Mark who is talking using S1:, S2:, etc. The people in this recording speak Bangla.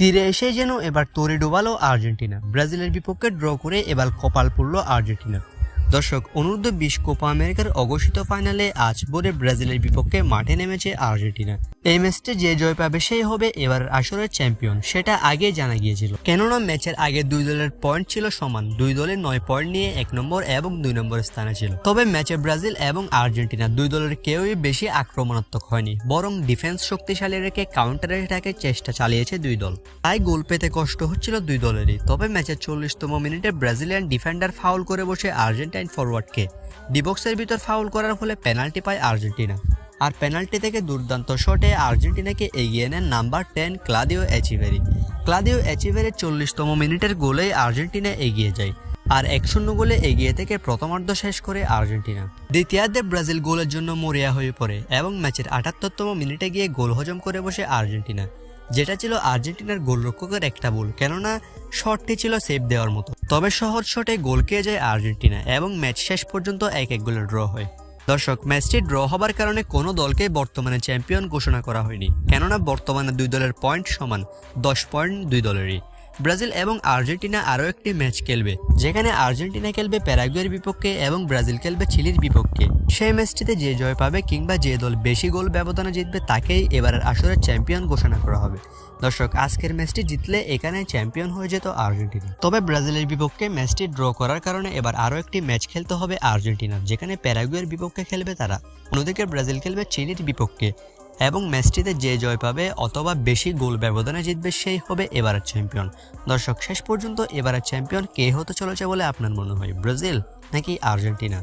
S1: তীরে এসে যেন এবার তরি ডোবালো আর্জেন্টিনা। ব্রাজিলের বিপক্ষে ড্র করে এবার কপাল পড়ল আর্জেন্টিনা। দর্শক অনূর্ধ্ব বিশ কোপা আমেরিকার অঘোষিত ফাইনালে আজ ভোরে ব্রাজিলের বিপক্ষে মাঠে নেমেছে আর্জেন্টিনা। এই ম্যাচে যে জয় পাবে সেই হবে এবার আসরের চ্যাম্পিয়ন, সেটা আগে জানা গিয়েছিল। কেননা ম্যাচের আগে দুই দলের পয়েন্ট ছিল সমান, দুই দলের নয় পয়েন্ট নিয়ে এক নম্বর এবং দুই নম্বর স্থানে ছিল। তবে ম্যাচে ব্রাজিল এবং আর্জেন্টিনা দুই দলের কেউই বেশি আক্রমণাত্মক হয়নি, বরং ডিফেন্স শক্তিশালী রেখে কাউন্টার অ্যাটাকের চেষ্টা চালিয়েছে দুই দল। তাই গোল পেতে কষ্ট হচ্ছিল দুই দলেরই। তবে ম্যাচের চল্লিশতম মিনিটে ব্রাজিলিয়ান ডিফেন্ডার ফাউল করে বসে আর্জেন্টাইন ফরওয়ার্ডকে ডিবক্সের ভিতর ফাউল করার ফলে পেনাল্টি পায় আর্জেন্টিনা। আর পেনাল্টি থেকে দুর্দান্ত শটে আর্জেন্টিনাকে এগিয়ে নেন number ten Claudio Echeverri Claudio এচিভেরির চল্লিশতম মিনিটের গোলেই আর্জেন্টিনা এগিয়ে যায়। আর এক শূন্য গোলে এগিয়ে থেকে প্রথমার্ধ শেষ করে আর্জেন্টিনা। দ্বিতীয়ার্ধে ব্রাজিল গোলের জন্য মরিয়া হয়ে পড়ে এবং ম্যাচের আটাত্তরতম মিনিটে গিয়ে গোল হজম করে বসে আর্জেন্টিনা। যেটা ছিল আর্জেন্টিনার গোলরক্ষকের একটা ভুল কেননা শটটি ছিল সেভ দেওয়ার মতো। তবে সহজ শটে গোল খেয়ে যায় আর্জেন্টিনা এবং ম্যাচ শেষ পর্যন্ত এক এক গোলে ড্র হয়। দর্শক, ম্যাচটি ড্র হবার কারণে কোনো দলকে বর্তমানে চ্যাম্পিয়ন ঘোষণা করা হয়নি, কেননা বর্তমানে দুই দলের পয়েন্ট সমান দশ পয়েন্ট দুই দলেরই। ব্রাজিল এবং আর্জেন্টিনা আরও একটি ম্যাচ খেলবে, যেখানে আর্জেন্টিনা খেলবে প্যারাগুয়ের বিপক্ষে এবং ব্রাজিল খেলবে চিলির বিপক্ষে। সেই ম্যাচটিতে যে জয় পাবে কিংবা যে দল বেশি গোল ব্যবধানে জিতবে তাকেই এবারের আসরের চ্যাম্পিয়ন ঘোষণা করা হবে। দর্শক, আজকের ম্যাচটি জিতলে এখানে চ্যাম্পিয়ন হয়ে যেত আর্জেন্টিনা। তবে ব্রাজিলের বিপক্ষে ম্যাচটি ড্র করার কারণে এবার আরও একটি ম্যাচ খেলতে হবে আর্জেন্টিনার, যেখানে প্যারাগুয়ের বিপক্ষে খেলবে তারা। অন্যদিকে ব্রাজিল খেলবে চিলির বিপক্ষে। এবং ম্যাচটিতে যে জয় পাবে অথবা বেশি গোল ব্যবধানে জিতবে সেই হবে এবারের চ্যাম্পিয়ন। দর্শক, শেষ পর্যন্ত এবারের চ্যাম্পিয়ন কে হতে চলেছে বলে আপনার মনে হয়, ব্রাজিল নাকি আর্জেন্টিনা?